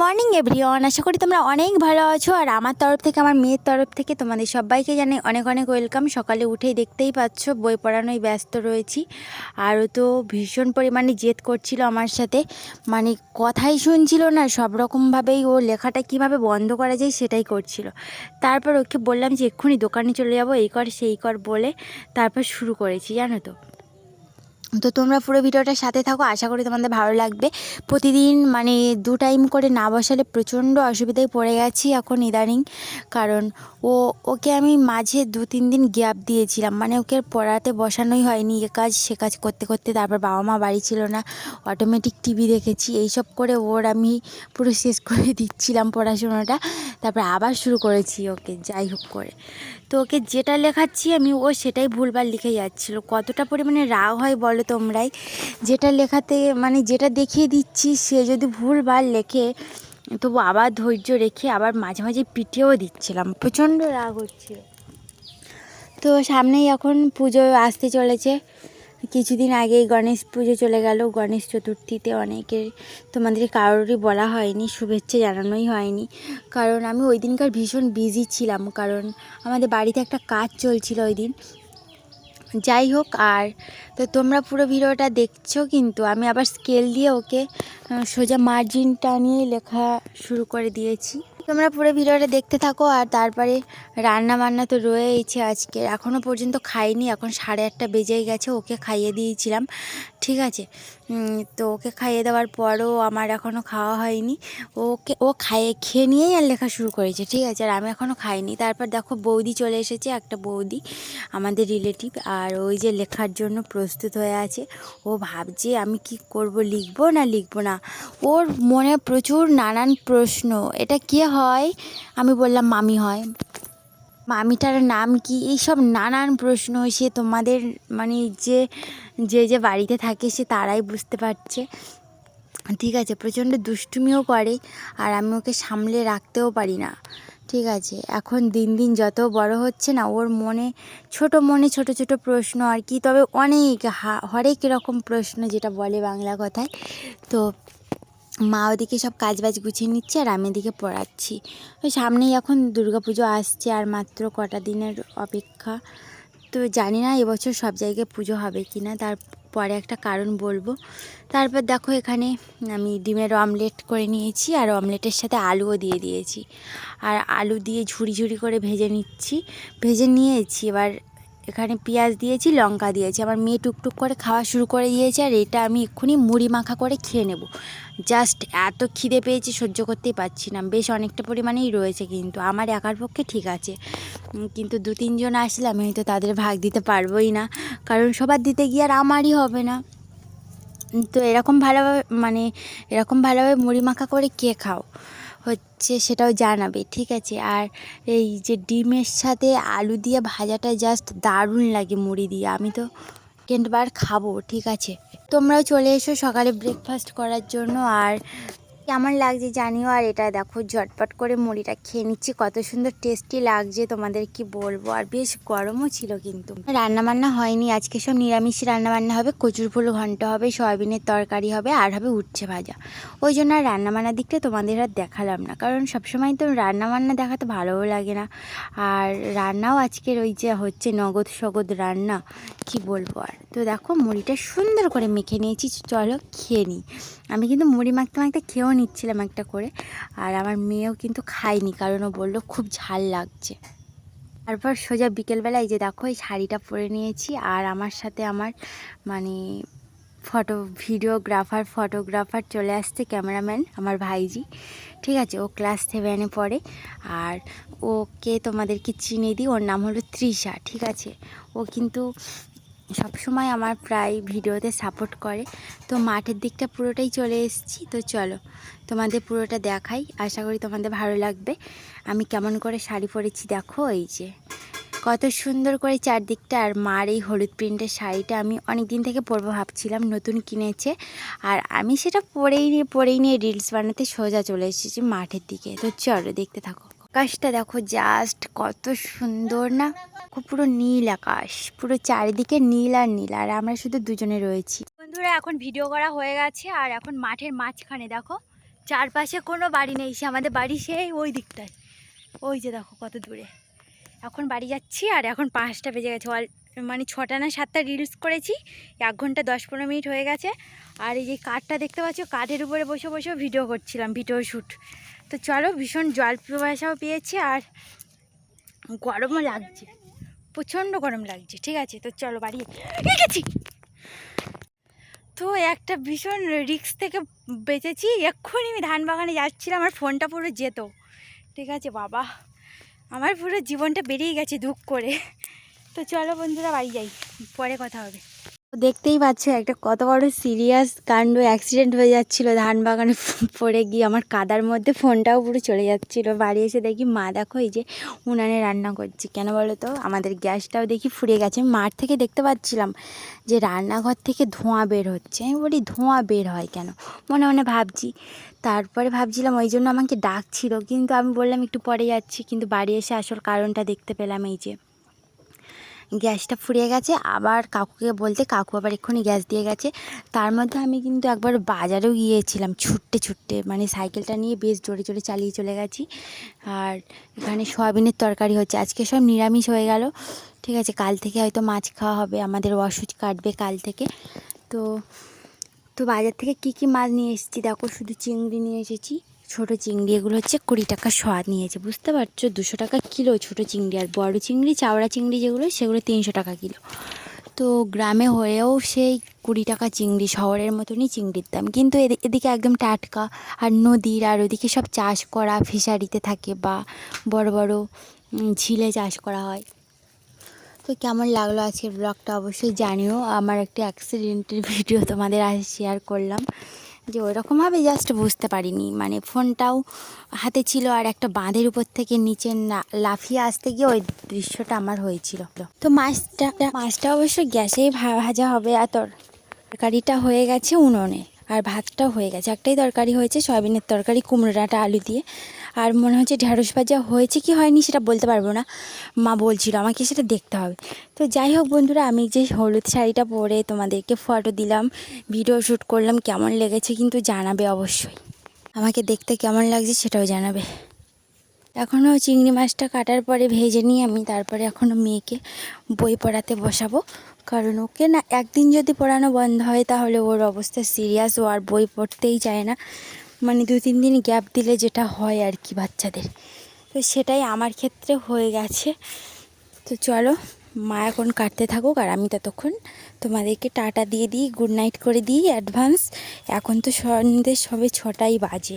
Morning, everyone. আশা করি তোমরা অনেক ভালো আছো, আর আমার তরফ থেকে, আমার মেয়ের তরফ থেকে তোমাদের সবাইকে জানাই অনেক অনেক ওয়েলকাম। সকালে উঠেই দেখতেই পাচ্ছ, বই পড়ানোয় ব্যস্ত রয়েছি। আর ও তো ভীষণ পরিমাণে জেদ করছিল আমার সাথে। মানে কথাই শুনছিল না, সব রকমভাবেই ও লেখাটা কীভাবে বন্ধ করা যায় সেটাই করছিল। তারপর ওকে বললাম যে, এক্ষুনি দোকানে চলে যাব, এই কর, সেই কর বলে তারপর শুরু করেছি, জানো তো। তো তোমরা পুরো ভিডিওটার সাথে থাকো, আশা করি তোমাদের ভালো লাগবে। প্রতিদিন মানে দু টাইম করে না বসালে প্রচণ্ড অসুবিধায় পড়ে গেছি এখন ইদানিং কারণ ও, ওকে আমি মাঝে দু তিন দিন গ্যাপ দিয়েছিলাম। মানে ওকে পড়াতে বসানোই হয়নি, এ কাজ সে কাজ করতে করতে তারপর বাবা মা বাড়ি ছিল না অটোমেটিক টিভি দেখেছি, এইসব করে ওর আমি পুরো শেষ করে দিচ্ছিলাম পড়াশোনাটা। তারপর আবার শুরু করেছি ওকে, যাই হোক করে। তো ওকে যেটা লেখাচ্ছি আমি, ও সেটাই ভুলবার লিখে যাচ্ছিল। কতটা পরিমাণে রাগ হয় বলো? তোমরাই। যেটা লেখাতে মানে যেটা দেখিয়ে দিচ্ছি, সে যদি ভুলভাল লেখে, তবু আবার ধৈর্য রেখে আবার মাঝে মাঝে পিটিয়েও দিচ্ছিলাম। প্রচণ্ড রাগ হচ্ছিল তো সামনেই এখন পুজো আসতে চলেছে। কিছুদিন আগেই গণেশ পুজো চলে গেল। গণেশ চতুর্থীতে অনেকের, তোমাদের কারোরই বলা হয়নি, শুভেচ্ছা জানানোই হয়নি। কারণ আমি ওই দিনকার ভীষণ বিজি ছিলাম। কারণ আমাদের বাড়িতে একটা কাজ চলছিল ওই দিন। যাই হোক, আর তো তোমরা পুরো ভিডিওটা দেখছ কিন্তু আমি আবার স্কেল দিয়ে ওকে সোজা মার্জিন টানিয়ে লেখা শুরু করে দিয়েছি। তোমরা পুরো ভিডিওটা দেখতে থাকো, আর তারপরে রান্না বান্না তো রয়েইছে আজকে এখনও পর্যন্ত খাইনি, এখন সাড়ে আটটা বেজেই গেছে, ওকে খাইয়ে দিয়েছিলাম। ঠিক আছে। তো ওকে খাইয়ে দেওয়ার পরও আমার এখনও খাওয়া হয়নি। ওকে, ও খাইয়ে, খেয়ে নিয়েই আর লেখা শুরু করেছে, ঠিক আছে? আর আমি এখনও খাইনি। তারপর দেখো বৌদি চলে এসেছে, একটা বৌদি, আমাদের রিলেটিভ আর ওই যে লেখার জন্য প্রস্তুত হয়ে আছে। ও ভাবছে আমি কি করব, লিখব না লিখব না? ওর মনে প্রচুর নানান প্রশ্ন, এটা কে হয়? আমি বললাম মামি হয়। মামিটার নাম কি? এইসব নানান প্রশ্ন সে তোমাদের মানে যে যে যে বাড়িতে থাকে সে তারাই বুঝতে পারছে। ঠিক আছে, প্রচণ্ড দুষ্টুমিও করে আর আমি ওকে সামলে রাখতেও পারি না। ঠিক আছে, এখন দিন দিন যত বড় হচ্ছে না, ওর মনে, ছোট মনে ছোট ছোট প্রশ্ন আর কি, তবে অনেক হরেক রকম প্রশ্ন যেটা বলে বাংলা কথায়। তো মা ওদিকে সব কাজ বাজ গুছিয়ে নিচ্ছে আর আমি এদিকে পড়াচ্ছি। ওই সামনেই এখন দুর্গাপুজো আসছে আর মাত্র কটা দিনের অপেক্ষা। তো জানি না এবছর সব জায়গায় পুজো হবে কি না তারপরে একটা কারণ বলব। তারপর দেখো এখানে আমি ডিমের অমলেট করে নিয়েছি আর অমলেটের সাথে আলুও দিয়ে দিয়েছি। আর আলু দিয়ে ঝুড়ি ঝুড়ি করে ভেজে নিচ্ছি। ভেজে নিয়েছি, এবার এখানে পেঁয়াজ দিয়েছি, লঙ্কা দিয়েছি। আমার মেয়ে টুকটুক করে খাওয়া শুরু করে দিয়েছে আর এটা আমি এক্ষুনি মুড়ি মাখা করে খেয়ে নেব। জাস্ট এত খিদে পেয়েছি, সহ্য করতেই পারছি না। বেশ অনেকটা পরিমাণেই রয়েছে কিন্তু, আমার একার পক্ষে ঠিক আছে। কিন্তু দু তিনজন আসলে আমি হয়তো তাদের ভাগ দিতে পারবোই না, কারণ সবার দিতে গিয়ে আর আমারই হবে না। তো এরকম ভালোভাবে মানে এরকম ভালোভাবে মুড়ি মাখা করে কে খাও? হচ্ছে সেটাও জানাবে, ঠিক আছে? আর এই যে ডিমের সাথে আলু দিয়ে ভাজাটা জাস্ট দারুণ লাগে মুড়ি দিয়ে। আমি তো সেকেন্ডবার খাব, ঠিক আছে? তোমরাও চলে এসো সকালে ব্রেকফাস্ট করার জন্য। আর কেমন লাগছে জানিও, আর এটা দেখো ঝটপট করে মুড়িটা খেয়ে নিচ্ছি। কত সুন্দর টেস্টি লাগছে তোমাদের কি বলব, আর বেশ গরমও ছিল কিন্তু। রান্না বান্না হয়নি, আজকে সব নিরামিষ রান্না বান্না হবে, কচুর ফুল ঘন্ট হবে, সয়াবিনের তরকারি হবে, আর হবে উচ্ছে ভাজা। ওই জন্য আর রান্না বান্নার দিকটা তোমাদের আর দেখালাম না, কারণ সবসময় তো রান্না বান্না দেখাতে ভালোও লাগে না। আর রান্নাও আজকের ওই যে হচ্ছে নগদ সগদ রান্না, কি বলব আর। তো দেখো মুড়িটা সুন্দর করে মেখে নিয়েছি, চলো খেয়ে নিই। আমি কিন্তু মুড়ি মাখতে মাখতে খেয়েও নিচ্ছিলাম একটা করে, আর আমার মেয়েও কিন্তু খায়নি কারণ ও বলল খুব ঝাল লাগছে। তারপর সোজা বিকেলবেলায় যে দেখো, এই শাড়িটা পরে নিয়েছি আর আমার সাথে আমার মানে ফটো, ভিডিওগ্রাফার, ফটোগ্রাফার চলে আসছে, ক্যামেরাম্যান আমার ভাইজি। ঠিক আছে, ও ক্লাস সেভেনে পড়ে আর ওকে তোমাদেরকে চিনে দিই, ওর নাম হলো তৃষা। ঠিক আছে, ও কিন্তু সবসময় আমার প্রায় ভিডিওতে সাপোর্ট করে। তো মাঠের দিকটা পুরোটাই চলে এসেছি, তো চলো তোমাদের পুরোটা দেখাই। আশা করি তোমাদের ভালো লাগবে। আমি কেমন করে শাড়ি পরেছি দেখো, এই যে। কত সুন্দর করে চারদিকটা আর মার এই হলুদ প্রিন্টের শাড়িটা আমি অনেক দিন থেকে পরবো ভাবছিলাম, নতুন কিনেছে। আর আমি সেটা পরেই নিয়ে পরেই নিয়ে রিলস বানাতে সোজা চলে এসেছি মাঠের দিকে। তো চলো দেখতে থাকো। আকাশটা দেখো জাস্ট কত সুন্দর না? পুরো নীল আকাশ, পুরো চারিদিকে নীল আর নীল, আর আমরা শুধু দুজনে রয়েছি। বন্ধুরা, এখন ভিডিও করা হয়ে গেছে, আর এখন মাঠের মাঝখানে দেখো, চারপাশে কোনো বাড়ি নেই, সে আমাদের বাড়ি সেই ওই দিকটায়। ওই যে দেখো কত দূরে। এখন বাড়ি যাচ্ছি, আর এখন পাঁচটা বেজে গেছে অল মানে ছটা না সাতটা রিলস করেছি, এক ঘণ্টা দশ পনেরো মিনিট হয়ে গেছে। আর এই যে কাঠটা দেখতে পাচ্ছ, কাঠের উপরে বসে বসে ভিডিও করছিলাম ভিডিও শ্যুট তো চলো ভীষণ জল প্রবাসাও পেয়েছি আর গরমও লাগছে, প্রচণ্ড গরম লাগছে, ঠিক আছে? তো চলো বাড়ি গেছি তো একটা ভীষণ রিক্স থেকে বেঁচেছি, এক্ষুনি আমি ধান বাগানে যাচ্ছিলাম, আমার ফোনটা পুরো যেত, ঠিক আছে? বাবা, আমার পুরো জীবনটা বেরিয়ে গেছে দুঃখ করে। তো চলো বন্ধুরা বাড়ি যাই, পরে কথা হবে। দেখতেই পাচ্ছ, একটা কত বড় সিরিয়াস কাণ্ড অ্যাক্সিডেন্ট হয়ে যাচ্ছিল। ধান বাগানে পড়ে গিয়ে আমার কাদার মধ্যে ফোনটাও পুরো চলে যাচ্ছিল। বাড়ি এসে দেখি, মা, দেখো এই যে উনানে রান্না করছি। কেন বলো তো? আমাদের গ্যাসটাও দেখি ফুরিয়ে গেছে। মাঠ থেকে দেখতে পাচ্ছিলাম যে রান্নাঘর থেকে ধোঁয়া বের হচ্ছে। আমি বলি, ধোঁয়া বের হয় কেন? মনে মনে ভাবছি। তারপরে ভাবছিলাম ওই জন্য আমাকে ডাকছিল। কিন্তু আমি বললাম, একটু পরে যাচ্ছি। কিন্তু বাড়ি এসে আসল কারণটা দেখতে পেলাম এই যে গ্যাসটা ফুরিয়ে গেছে। আবার কাকুকে বলতে কাকু আবার এক্ষুনি গ্যাস দিয়ে গেছে। তার মধ্যে আমি কিন্তু একবার বাজারেও গিয়েছিলাম, ছুটতে ছুটতে। মানে সাইকেলটা নিয়ে বেশ জোরে জোরে চালিয়ে চলে গেছি। আর এখানে সয়াবিনের তরকারি হচ্ছে। আজকে সব নিরামিষ হয়ে গেল। ঠিক আছে, কাল থেকে হয়তো মাছ খাওয়া হবে। আমাদের ওষুধ কাটবে কাল থেকে। তো তো বাজার থেকে কি কি মাছ নিয়ে এসেছি? দেখো, শুধু চিংড়ি নিয়ে এসেছি। ছোটো চিংড়ি এগুলো হচ্ছে কুড়ি টাকা স্বাদ নিয়েছে, বুঝতে পারছ? দুশো টাকা কিলো ছোটো চিংড়ি আর বড় চিংড়ি, চাওড়া চিংড়ি যেগুলো, সেগুলো তিনশো টাকা কিলো। তো গ্রামে হয়েও সেই কুড়ি টাকা চিংড়ি, শহরের মতনই চিংড়ির দাম। কিন্তু এদি- এদিকে একদম টাটকা আর নদীর আর ওদিকে সব চাষ করা ফিশারিতে থাকে বা বড় বড় ঝিলে চাষ করা হয়। তো কেমন লাগল আজকের ব্লগটা অবশ্যই জানিও। আমার একটা অ্যাক্সিডেন্টের ভিডিও তোমাদের আজ শেয়ার করলাম। যে ওইরকমভাবে জাস্ট বুঝতে পারিনি। মানে ফোনটাও হাতে ছিল আর একটা বাঁধের উপর থেকে নিচে না লাফিয়ে আসতে গিয়ে ওই দৃশ্যটা আমার হয়েছিল। তো মাছটা মাছটা অবশ্য গ্যাসেই ভা- ভাজা হবে আর তোর তরকারিটা হয়ে গেছে উনুনে। আর ভাতটাও হয়ে গেছে। একটাই তরকারি হয়েছে সয়াবিনের তরকারি কুমড়োটা ডাঁটা আলু দিয়ে। আর মনে হচ্ছে ঢ্যাঁড়স ভাজা হয়েছে কি হয়নি সেটা বলতে পারব না। মা বলছিল আমাকে সেটা দেখতে হবে। তো যাই হোক বন্ধুরা, আমি যে হলুদ শাড়িটা পরে তোমাদেরকে ফটো দিলাম ভিডিও শ্যুট করলাম, কেমন লেগেছে কিন্তু জানাবে অবশ্যই। আমাকে দেখতে কেমন লাগছে সেটাও জানাবে। এখনও চিংড়ি মাছটা কাটার পরে ভেজে নিয়ে আমি তারপরে এখনও মেয়েকে বই পড়াতে বসাবো। কারণ ওকে না একদিন যদি পড়ানো বন্ধ হয় তাহলে ওর অবস্থা সিরিয়াস ও আর বই পড়তেই চায় না। মানে দু তিন দিন গ্যাপ দিলে যেটা হয় আর কি বাচ্চাদের। তো সেটাই আমার ক্ষেত্রে হয়ে গেছে। তো চলো, মা এখন কাটতে থাকুক আর আমি ততক্ষণ তোমাদেরকে টাটা দিয়ে দিই গুড নাইট করে দিই অ্যাডভান্স এখন তো সন্ধ্যে সবে ছটাই বাজে।